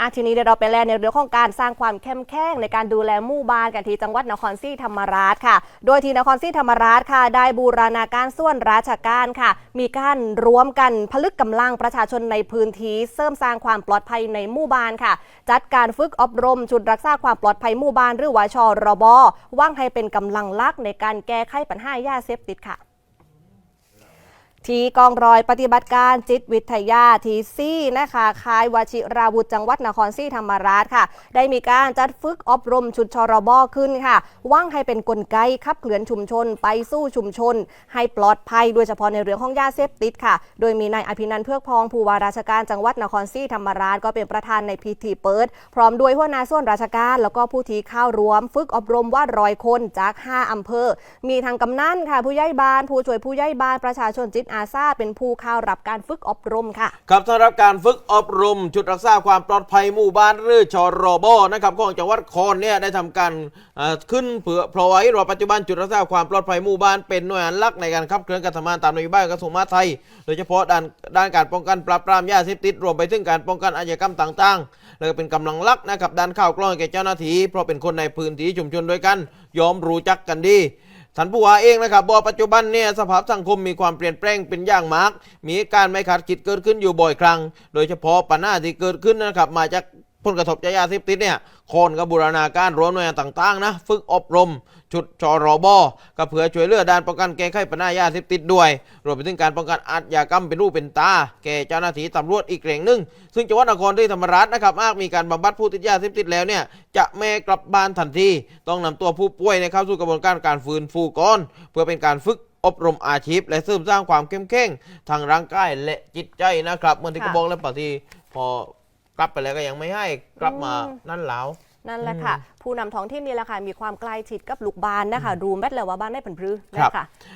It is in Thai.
อะทีนี้เดี๋ยวเราไปแลในเรื่องของการสร้างความเข้มแข็งในการดูแลหมู่บ้านกันที่จังหวัดนครศรีธรรมราชค่ะ โดยที่นครศรีธรรมราชค่ะ ได้บูรณาการส่วนราชการค่ะ มีการรวมกันผลึกกำลังประชาชนในพื้นที่เสริมสร้างความปลอดภัยในหมู่บ้านค่ะ จัดการฝึกอบรม ชุดรักษาความปลอดภัยหมู่บ้านหรือวชรบว่างให้เป็นกำลังลักในการแก้ไขปัญหายาเสพติดค่ะ ที่กองรอยปฏิบัติการจิตวิทยาทีซี่นะคะค่ายวชิราวุธจังหวัดนครศรีธรรมราชค่ะ ได้มีการจัดฝึกอบรมชุดชรบขึ้นค่ะ ว่างให้เป็นกลไกขับเคลื่อนชุมชน ไปสู้ชุมชน ให้ปลอดภัยโดยเฉพาะในเรื่องของยาเสพติดค่ะ โดยมีนายอภินันท์เพื่อพองผู้ว่าราชการจังหวัดนครศรีธรรมราชก็เป็นประธานในพิธีเปิด พร้อมด้วยหัวหน้าส่วนราชการ แล้วก็ผู้ที่เข้าร่วม ฝึกอบรมว่ารอยคนจาก 5อำเภอ มีทางกำนันค่ะ ผู้ใหญ่บ้าน ผู้ช่วยผู้ใหญ่บ้านประชาชนจิตอาสาเป็นผู้เข้ารับการฝึกอบรมค่ะครับสำหรับการฝึกอบรมชุดรักษาความปลอดภัยหมู่บ้านหรือชรบนะครับของจังหวัดคอนเนี่ยได้ทำการขึ้นเผื่อเพราะไว้รอปัจจุบันจุดรักษาความปลอดภัยหมู่บ้านเป็นหน่วยงานหลักในการขับเคลื่อนการทำงานตามนโยบายกระทรวงมหาดไทย โดยเฉพาะด้านด้านการป้องกันปราบปรามยาเสพติดรวมไปถึงการป้องกันอาชญากรรมต่างๆ แล้วก็เป็นกำลังหลักนะครับด้านข่าวกล้องแก่เจ้าหน้าที่เพราะเป็นคนในพื้นที่ชุมชนด้วยกัน ยอมรู้จักกันดี ท่านผู้ว่าเองนะครับบอกปัจจุบันเนี่ยสภาพสังคมมีความเปลี่ยนแปลงเป็นอย่างมาก มีการไม่ขาดคิดเกิดขึ้นอยู่บ่อยครั้ง โดยเฉพาะปัญหาที่เกิดขึ้นนะครับมาจาก ผลกระทบจากยาเสพติดเนี่ยคนกับบูรณาการรวมหน่วยงานต่างๆนะฝึกอบรม ชุดชรบก็เพื่อช่วยเหลือด้านป้องกันแก้ไขปัญหายาเสพติดด้วย รวมไปถึงการป้องกันอาชญากรรมเป็นรูปเป็นตา แก่เจ้าหน้าที่ตำรวจอีกแหล่งหนึ่งซึ่งจังหวัดนครศรีธรรมราชนะครับหากมีการบำบัดผู้ติดยาเสพติดแล้วเนี่ยจะไม่กลับบ้านทันทีต้องนำตัวผู้ป่วยเข้าสู่กระบวนการการฟื้นฟูก่อนเพื่อเป็นการฝึกอบรมอาชีพ และเสริมสร้างความเข้มแข็งทางร่างกายและจิตใจนะครับเหมือนที่ค่ะก็บอกแล้วปฏิพอ กลับไปแล้วก็ยังไม่ให้กลับมาอืมนั่นแล้วนั่นแหละค่ะ ผู้นำท้องที่นี่แหละค่ะมีความใกล้ชิดกับลูกบ้านนะคะรู้แม้แล้วว่าบ้านได้ผลพรือครับนะคะ